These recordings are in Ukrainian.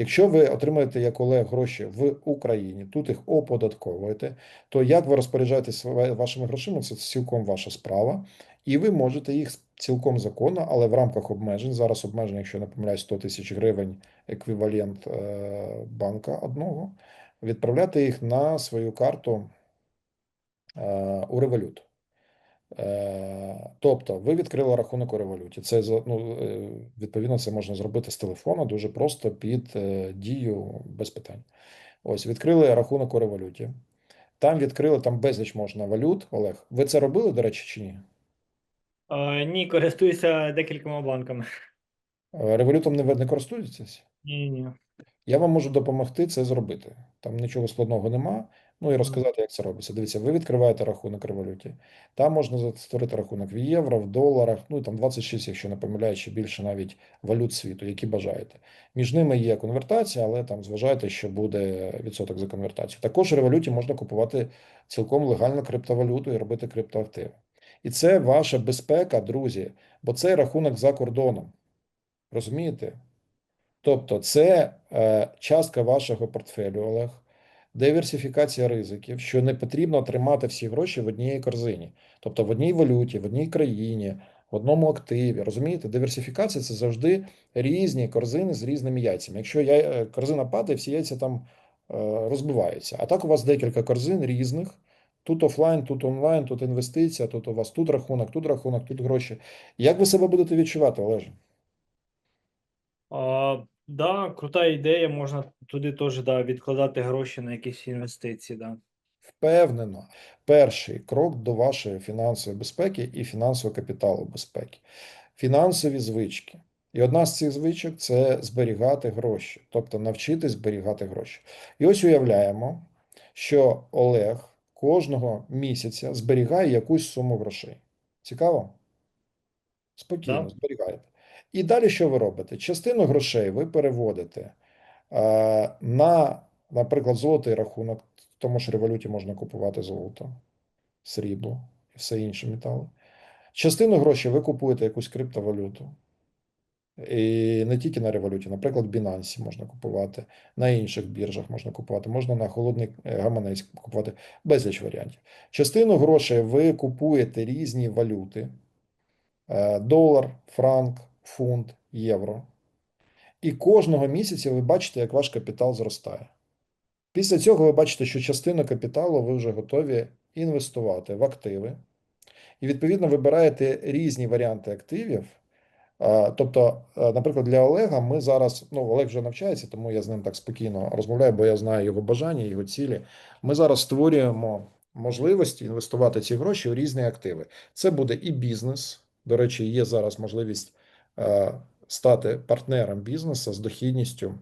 Якщо ви отримуєте як Олег гроші в Україні, тут їх оподатковуєте, то як ви розпоряджаєтесь ва- вашими грошима, це цілком ваша справа, і ви можете їх цілком законно, але в рамках обмежень. Зараз обмеження, якщо не помиляюсь, 100 тисяч гривень еквівалент е, банка одного, відправляти їх на свою карту е, у револют. Е, Тобто, ви відкрили рахунок у революті. Це ну, е, відповідно, це можна зробити з телефона дуже просто під е, дію без питань. Ось відкрили рахунок у революті. Там відкрили там безліч можна валют. Олег, ви це робили, до речі, чи ні? А, ні, користуюся декількома банками. Е, Револютом не не користуєтесь? Ні, ні. Я вам можу допомогти це зробити. Там нічого складного нема. Ну і розказати, як це робиться. Дивіться, ви відкриваєте рахунок революті. Там можна створити рахунок в євро, в доларах, ну і там 26, якщо не помиляюсь, чи більше навіть валют світу, які бажаєте. Між ними є конвертація, але там зважайте, що буде відсоток за конвертацію. Також в революті можна купувати цілком легально криптовалюту і робити криптоактиви. І це ваша безпека, друзі, бо це рахунок за кордоном. Розумієте? Тобто, це е, частка вашого портфелю, Олег, диверсифікація ризиків, що не потрібно тримати всі гроші в одній корзині, тобто в одній валюті, в одній країні, в одному активі. Розумієте, диверсифікація це завжди різні корзини з різними яйцями. Якщо я, е, корзина падає, всі яйця там е, розбиваються. А так у вас декілька корзин різних. Тут офлайн, тут онлайн, тут інвестиція, тут у вас тут рахунок, тут рахунок, тут гроші. Як ви себе будете відчувати, Олеже? Да, крута ідея, можна туди теж да, відкладати гроші на якісь інвестиції. Да. Впевнено, перший крок до вашої фінансової безпеки і фінансового капіталу безпеки. Фінансові звички. І одна з цих звичок це зберігати гроші, тобто навчитись зберігати гроші. І ось уявляємо, що Олег кожного місяця зберігає якусь суму грошей. Цікаво? Спокійно, Да. зберігаєте. І далі що ви робите? Частину грошей ви переводите е, на, наприклад, золотий рахунок, в тому ж революті можна купувати золото, срібло і все інше метали. Частину грошей ви купуєте якусь криптовалюту. І не тільки на революті, наприклад, в Binance можна купувати, на інших біржах можна купувати, можна на холодний е, гаманець купувати безліч варіантів. Частину грошей ви купуєте різні валюти: е, долар, франк, фунт, євро. І кожного місяця ви бачите, як ваш капітал зростає. Після цього ви бачите, що частину капіталу ви вже готові інвестувати в активи. І, відповідно, вибираєте різні варіанти активів. Тобто, е, наприклад, для Олега ми зараз, ну, Олег вже навчається, тому я з ним так спокійно розмовляю, бо я знаю його бажання, його цілі. Ми зараз створюємо можливості інвестувати ці гроші у різні активи. Це буде і бізнес. До речі, є зараз можливість стати партнером бізнесу з дохідністю,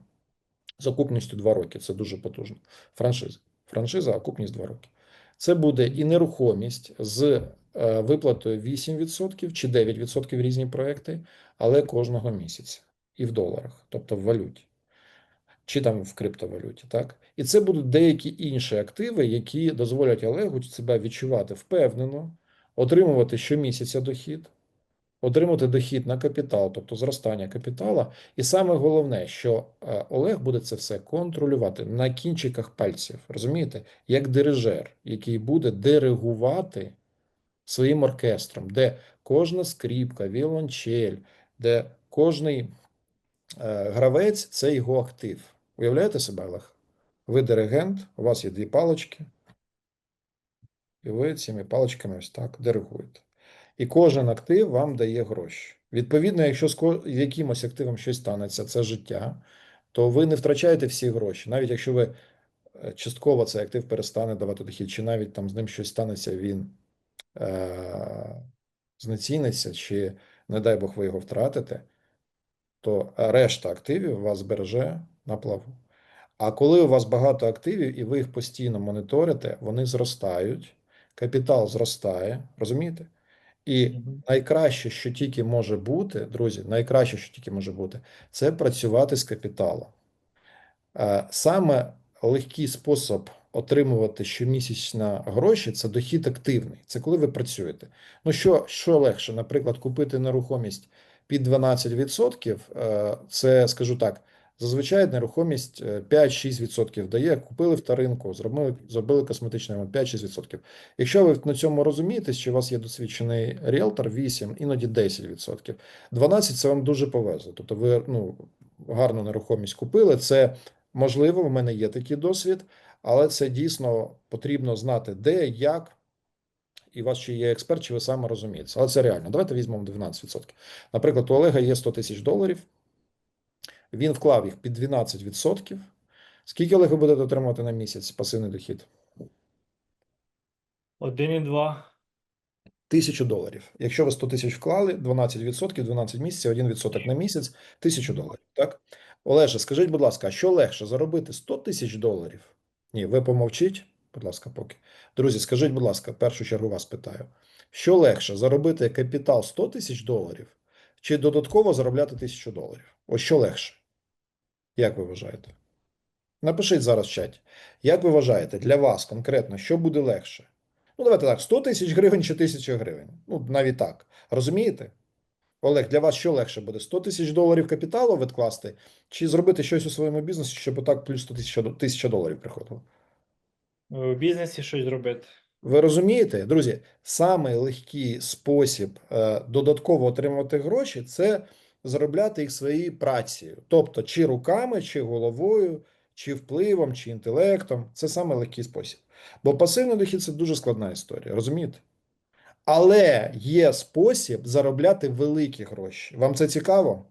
з окупністю 2 роки. Це дуже потужно. Франшиза. Франшиза, окупність 2 роки. Це буде і нерухомість з е, виплатою 8% чи 9% різні проекти, але кожного місяця і в доларах, тобто в валюті, чи там в криптовалюті, так? І це будуть деякі інші активи, які дозволять Олегу себе відчувати впевнено, отримувати щомісяця дохід, отримати дохід на капітал, тобто зростання капітала. І саме головне, що е, Олег буде це все контролювати на кінчиках пальців, розумієте, як дирижер, який буде диригувати своїм оркестром, де кожна скріпка, віолончель, де кожний е, гравець це його актив. Уявляєте себе, Олег? Ви диригент, у вас є дві палочки, і ви цими паличками ось так диригуєте. І кожен актив вам дає гроші. Відповідно, якщо з якимось активом щось станеться, це життя, то ви не втрачаєте всі гроші. Навіть якщо ви е, частково цей актив перестане давати дохід, чи навіть там з ним щось станеться, він е, знеціниться, чи, не дай Бог, ви його втратите, то решта активів вас збереже на плаву. А коли у вас багато активів і ви їх постійно моніторите, вони зростають, капітал зростає, розумієте? І найкраще, що тільки може бути, друзі, найкраще, що тільки може бути, це працювати з капіталом. Е, Саме легкий спосіб отримувати щомісячно гроші це дохід активний. Це коли ви працюєте. Ну що, що легше, наприклад, купити нерухомість під 12%, е, це, скажу так, Зазвичай нерухомість е, 5-6% дає. Купили вторинку, зробили, зробили косметичний ремонт 5-6%. Якщо ви на цьому розумієтесь, що у вас є досвідчений ріелтор, 8, іноді 10%. 12% це вам дуже повезло. Тобто ви ну, гарну нерухомість купили. Це можливо, в мене є такий досвід, але це дійсно потрібно знати, де, як. І у вас ще є експерт, чи ви саме розумієте. Але це реально. Давайте візьмемо 12%. Наприклад, у Олега є 100 тисяч доларів. Він вклав їх під 12%. Скільки Олег ви будете отримувати на місяць пасивний дохід? 1,2. Тисячу доларів. Якщо ви 100 тисяч вклали, 12%, 12 місяців, 1% на місяць, тисячу доларів. Так? Олеже, скажіть, будь ласка, що легше заробити 100 тисяч доларів? Ні, ви помовчіть, будь ласка, поки. Друзі, скажіть, будь ласка, в першу чергу вас питаю. Що легше заробити капітал 100 тисяч доларів чи додатково заробляти тисячу доларів? Ось що легше? Як ви вважаєте? Напишіть зараз в чаті. Як ви вважаєте, для вас конкретно, що буде легше? Ну, давайте так, 100 тисяч гривень чи 1000 гривень. Ну, навіть так. Розумієте? Олег, для вас що легше буде? 100 тисяч доларів капіталу відкласти, чи зробити щось у своєму бізнесі, щоб отак плюс 100 тисяч доларів приходило? В бізнесі щось зробити. Ви розумієте, друзі, самий легкий спосіб е, додатково отримувати гроші це заробляти їх своєю працею. Тобто, чи руками, чи головою, чи впливом, чи інтелектом. Це саме легкий спосіб. Бо пасивний дохід це дуже складна історія, розумієте? Але є спосіб заробляти великі гроші. Вам це цікаво?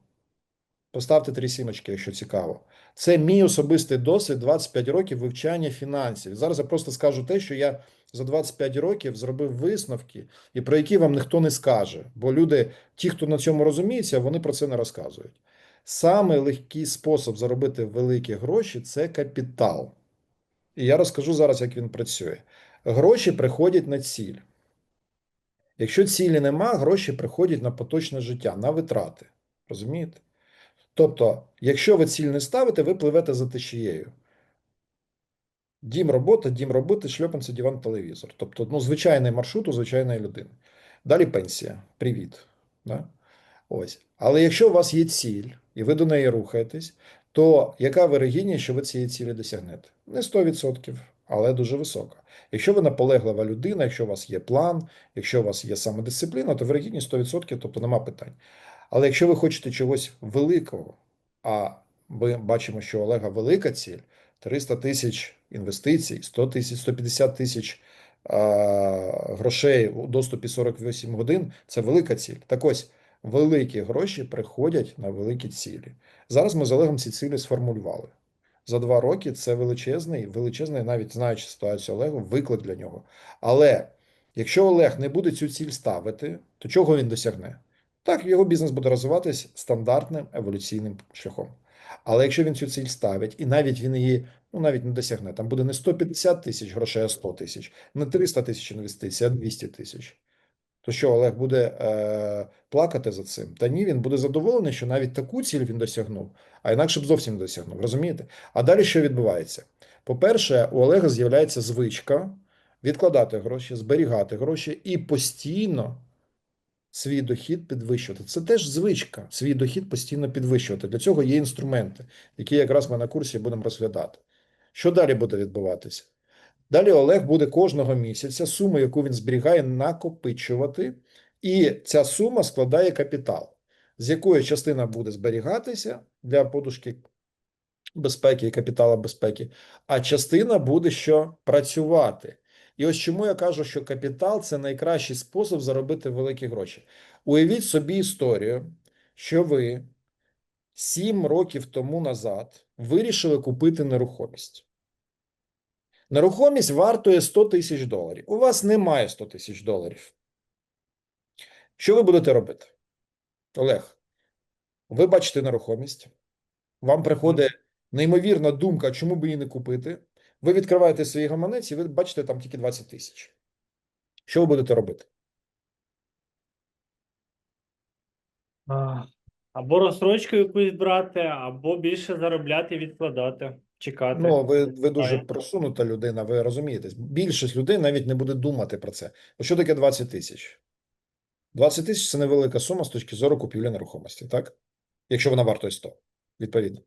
Поставте три сімочки, якщо цікаво. Це мій особистий досвід 25 років вивчання фінансів. Зараз я просто скажу те, що я за 25 років зробив висновки, і про які вам ніхто не скаже. Бо люди, ті, хто на цьому розуміється, вони про це не розказують. Саме легкий спосіб заробити великі гроші це капітал. І я розкажу зараз, як він працює. Гроші приходять на ціль. Якщо цілі нема, гроші приходять на поточне життя, на витрати. Розумієте? Тобто, якщо ви ціль не ставите, ви пливете за течією. Дім робота, дім роботи, шльопанці, диван, телевізор. Тобто, ну, звичайний маршрут у звичайної людини. Далі пенсія. Привіт. Да? Ось. Але якщо у вас є ціль, і ви до неї рухаєтесь, то яка вирогідність, що ви цієї цілі досягнете? Не 100%, але дуже висока. Якщо ви наполеглива людина, якщо у вас є план, якщо у вас є самодисципліна, то вирогідність 100%, тобто нема питань. Але якщо ви хочете чогось великого, а ми бачимо, що Олега велика ціль 300 тисяч інвестицій, 100 тисяч, 150 тисяч грошей у доступі 48 годин це велика ціль. Так ось великі гроші приходять на великі цілі. Зараз ми з Олегом ці цілі сформулювали. За два роки це величезний, величезний, навіть знаючи ситуацію Олегу, виклик для нього. Але якщо Олег не буде цю ціль ставити, то чого він досягне? Так, його бізнес буде розвиватись стандартним еволюційним шляхом. Але якщо він цю ціль ставить, і навіть він її ну навіть не досягне, там буде не 150 тисяч грошей, а 100 тисяч, не 300 тисяч інвестицій, а 200 тисяч. То що Олег буде е, плакати за цим? Та ні, він буде задоволений, що навіть таку ціль він досягнув, а інакше б зовсім не досягнув. Розумієте? А далі що відбувається? По-перше, у Олега з'являється звичка відкладати гроші, зберігати гроші і постійно свій дохід підвищувати. Це теж звичка, свій дохід постійно підвищувати. Для цього є інструменти, які якраз ми на курсі будемо розглядати. Що далі буде відбуватися? Далі Олег буде кожного місяця суму, яку він зберігає, накопичувати, і ця сума складає капітал, з якої частина буде зберігатися для подушки безпеки і капітала безпеки, а частина буде що працювати. І ось чому я кажу, що капітал це найкращий спосіб заробити великі гроші. Уявіть собі історію, що ви 7 років тому назад вирішили купити нерухомість. Нерухомість вартує 100 тисяч доларів. У вас немає 100 тисяч доларів. Що ви будете робити? Олег, ви бачите нерухомість, вам приходить неймовірна думка, чому б її не купити. Ви відкриваєте свої гаманець і ви бачите там тільки 20 тисяч. Що ви будете робити? А, Або розстрочку якусь брати, або більше заробляти і відкладати, чекати. Ну, ви, ви дуже просунута людина, ви розумієте. Більшість людей навіть не буде думати про це. Що таке 20 тисяч? 20 тисяч це невелика сума з точки зору купівлі нерухомості, так? Якщо вона вартує 100, відповідно.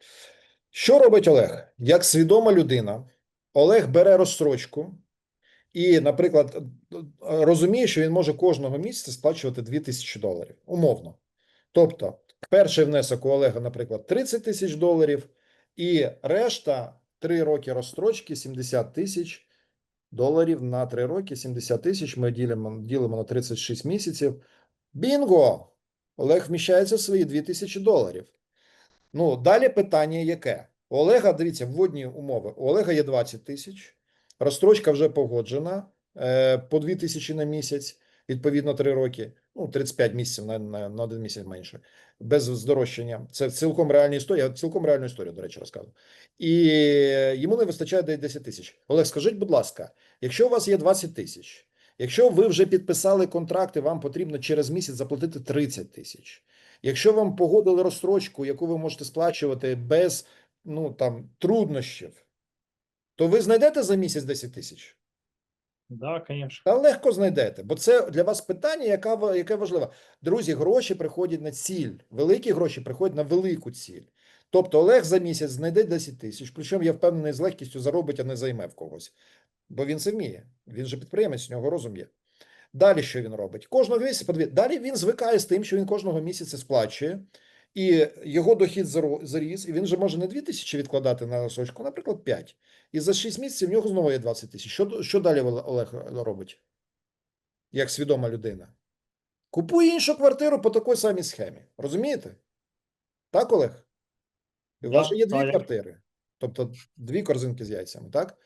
Що робить Олег? Як свідома людина, Олег бере розстрочку і, наприклад, розуміє, що він може кожного місяця сплачувати 2000 доларів. Умовно. Тобто, перший внесок у Олега, наприклад, 30 тисяч доларів, і решта 3 роки розстрочки 70 тисяч доларів на 3 роки, 70 тисяч. Ми ділимо, ділимо на 36 місяців. Бінго! Олег вміщається в свої 2000 доларів. Ну, далі питання яке? У Олега, дивіться, вводні умови. У Олега є 20 тисяч, розстрочка вже погоджена е, по 2 тисячі на місяць, відповідно 3 роки, ну 35 місяців на, на, на один місяць менше, без здорожчання. Це цілком реальна історія, я цілком реальну історію, до речі, розказую. І йому не вистачає десь 10 тисяч. Олег, скажіть, будь ласка, якщо у вас є 20 тисяч, якщо ви вже підписали контракт і вам потрібно через місяць заплатити 30 тисяч, Якщо вам погодили розстрочку, яку ви можете сплачувати без ну там труднощів, то ви знайдете за місяць 10 тисяч? Да, звісно. Та легко знайдете, бо це для вас питання, яка, яке важливе. Друзі, гроші приходять на ціль. Великі гроші приходять на велику ціль. Тобто Олег за місяць знайде 10 тисяч, причому я впевнений, з легкістю заробить, а не займе в когось. Бо він це вміє. Він же підприємець, у нього розум є. Далі що він робить? Кожного місяця подивіться. Далі він звикає з тим, що він кожного місяця сплачує, і його дохід заріс, і він вже може не 2 тисячі відкладати на сочку, наприклад, 5. І за 6 місяців в нього знову є 20 тисяч. Що, що далі Олег робить? Як свідома людина? Купує іншу квартиру по такій самій схемі. Розумієте? Так, Олег? І у вас же є дві квартири, тобто дві корзинки з яйцями, так?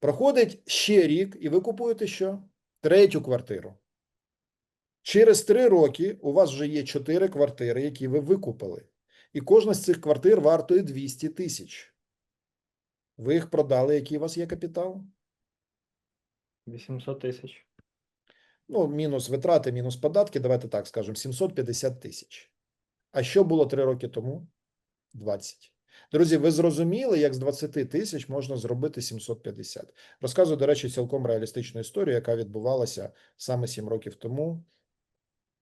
Проходить ще рік, і ви купуєте що? Третю квартиру. Через три роки у вас вже є чотири квартири, які ви викупили. І кожна з цих квартир вартує 200 тисяч. Ви їх продали, який у вас є капітал? 800 тисяч. Ну, мінус витрати, мінус податки, давайте так скажемо, 750 тисяч. А що було три роки тому? 20. Друзі, ви зрозуміли, як з 20 тисяч можна зробити 750. Розказую, до речі, цілком реалістичну історію, яка відбувалася саме 7 років тому.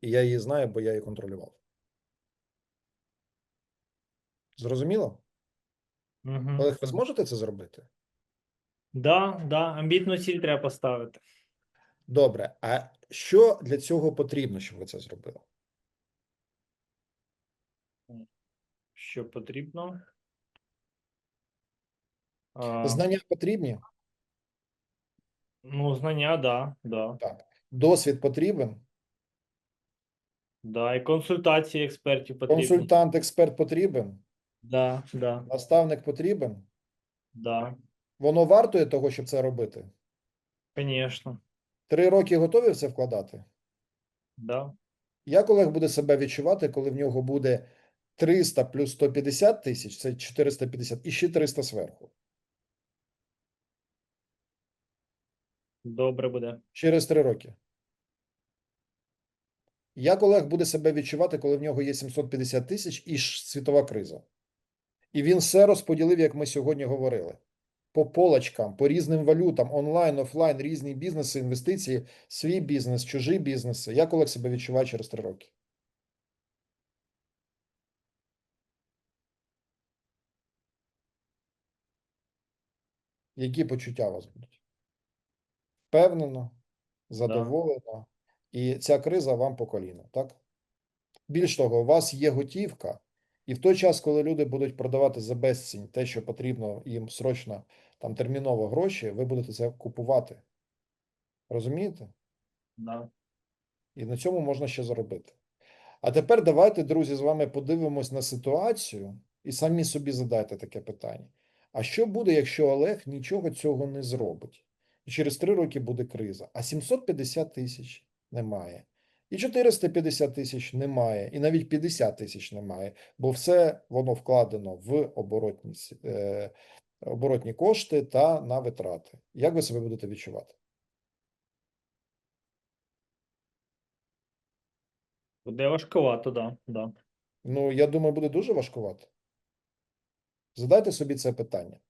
І я її знаю, бо я її контролював. Зрозуміло? Угу. Олег, ви зможете це зробити? Да, да, амбітну ціль треба поставити. Добре. А що для цього потрібно, щоб ви це зробили? Що потрібно? А, Знання потрібні? ну, знання, да, да, Так. Досвід потрібен? Да. І консультації експертів потрібні. Консультант, експерт потрібен? Да, да, Наставник потрібен? да, Воно вартує того, щоб це робити? звісно, Три роки готові в це вкладати? да. Як Олег буде себе відчувати, коли в нього буде 300 плюс 150 тисяч, це 450, і ще 300 зверху? Добре буде. Через три роки. Як Олег буде себе відчувати, коли в нього є 750 тисяч і ж світова криза? І він все розподілив, як ми сьогодні говорили. По полочкам, по різним валютам, онлайн, офлайн, різні бізнеси, інвестиції, свій бізнес, чужі бізнеси. Як Олег себе відчуває через три роки? Які почуття у вас будуть? Впевнено, задоволено, і ця криза вам по коліну, так? Більш того, у вас є готівка, і в той час, коли люди будуть продавати за безцінь те, що потрібно їм срочно, там терміново гроші, ви будете це купувати. Розумієте? Да. І на цьому можна ще заробити. А тепер давайте, друзі, з вами подивимось на ситуацію і самі собі задайте таке питання. А що буде, якщо Олег нічого цього не зробить? І через три роки буде криза, а 750 тисяч немає. І 450 тисяч немає, і навіть 50 тисяч немає, бо все воно вкладено в оборотні, е, оборотні кошти та на витрати. Як ви себе будете відчувати? Буде важкувато, да, да. Ну, я думаю, буде дуже важкувато. Задайте собі це питання.